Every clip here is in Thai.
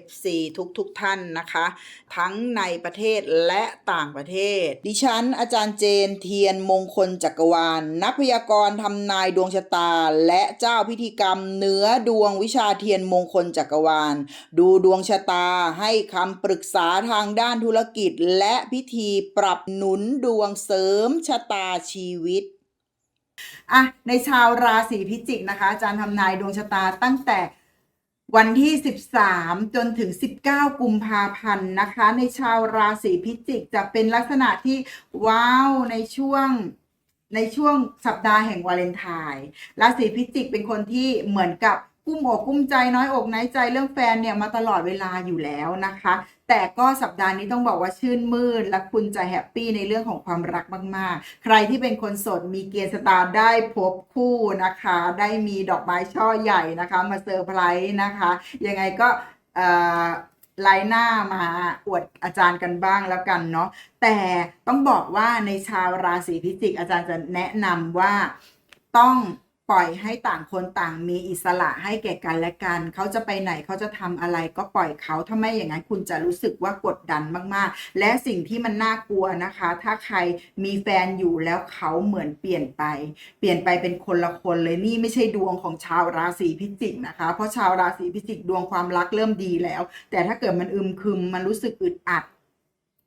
FC ทุกทุกๆท่านนะคะ ทั้งในประเทศและต่างประเทศ ดิฉัน อาจารย์เจนเทียนมงคลจักรวาลนักพยากรณ์ทำนายดวงชะตา และเจ้าพิธีกรรมเนื้อดวงวิชาเทียนมงคลจักรวาล ดูดวงชะตาให้คำปรึกษาทางด้านธุรกิจ และพิธีปรับหนุนดวงเสริมชะตาชีวิตอะในชาวราศีพิจิกนะคะ อาจารย์ทำนายดวงชะตาตั้งแต่ วันที่ 13 จนถึง 19 กุมภาพันธ์นะคะ ในชาวราศีพิจิกจะเป็นลักษณะที่ว้าวในช่วงในช่วงสัปดาห์แห่งวาเลนไทน์ราศีพิจิกเป็นคนที่เหมือนกับ กุ้มอกกุ้มใจน้อยอกน้อยใจเรื่องแฟนเนี่ยมาตลอดเวลาอยู่แล้วนะคะ แต่ก็สัปดาห์นี้ต้องบอกว่าชื่นมื่น และคุณจะแฮปปี้ในเรื่องของความรักมากๆ ใครที่เป็นคนโสดมีเกณฑ์สตาร์ได้พบคู่นะคะ ได้มีดอกไม้ช่อใหญ่นะคะ มาเซอร์ไพรส์นะคะ ยังไงก็ไลน์หน้ามาอวดอาจารย์กันบ้างแล้วกันเนาะแต่ต้องบอกว่าในชาวราศีพิจิกอาจารย์จะแนะนำว่าต้อง ปล่อยให้ต่างคนต่างมีอิสระให้แก่กันและกัน เขาจะไปไหนเขาจะทำอะไรก็ปล่อยเขาถ้าไม่อย่างนั้นคุณจะรู้สึกว่ากดดันมากๆ และสิ่งที่มันน่ากลัวนะคะ ถ้าใครมีแฟนอยู่แล้วเขาเหมือนเปลี่ยนไป เปลี่ยนไปเป็นคนละคนเลยนี่ไม่ใช่ดวงของชาวราศีพิจิกนะคะ เพราะชาวราศีพิจิกดวงความรักเริ่มดีแล้ว แต่ถ้าเกิดมันอึมครึมมันรู้สึกอึดอัด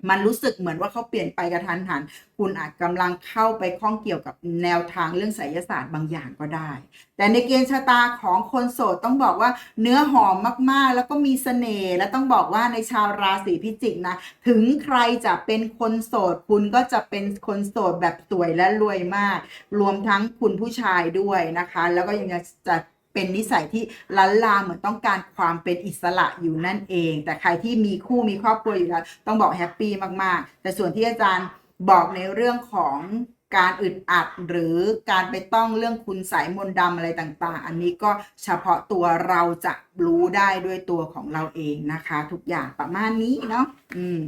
มันรู้สึกเหมือนว่าเขาเปลี่ยนไปกระทันหัน คุณอาจกำลังเข้าไปข้องเกี่ยวกับแนวทางเรื่องไสยศาสตร์บางอย่างก็ได้ แต่ในเกณฑ์ชะตาของคนโสดต้องบอกว่าเนื้อหอมมากๆ แล้วก็มีเสน่ห์ และต้องบอกว่าในชาวราศีพิจิกนะ ถึงใครจะเป็นคนโสด คุณก็จะเป็นคนโสดแบบสวยและรวยมาก รวมทั้งคุณผู้ชายด้วยนะคะ แล้วก็ยังจะ เป็นนิสัยที่ลันลาเหมือนต้องการความเป็นอิสระอยู่นั่นเอง แต่ใครที่มีคู่มีครอบครัวอยู่แล้ว ต้องบอกแฮปปี้มากๆ แต่ส่วนที่อาจารย์บอกในเรื่องของการอึดอัดหรือการไปต้องเรื่องคุณสายมนต์ดำอะไรต่าง ๆ อันนี้ก็เฉพาะตัวเราจะรู้ได้ด้วยตัวของเราเองนะคะ ทุกอย่างประมาณนี้เนาะอืม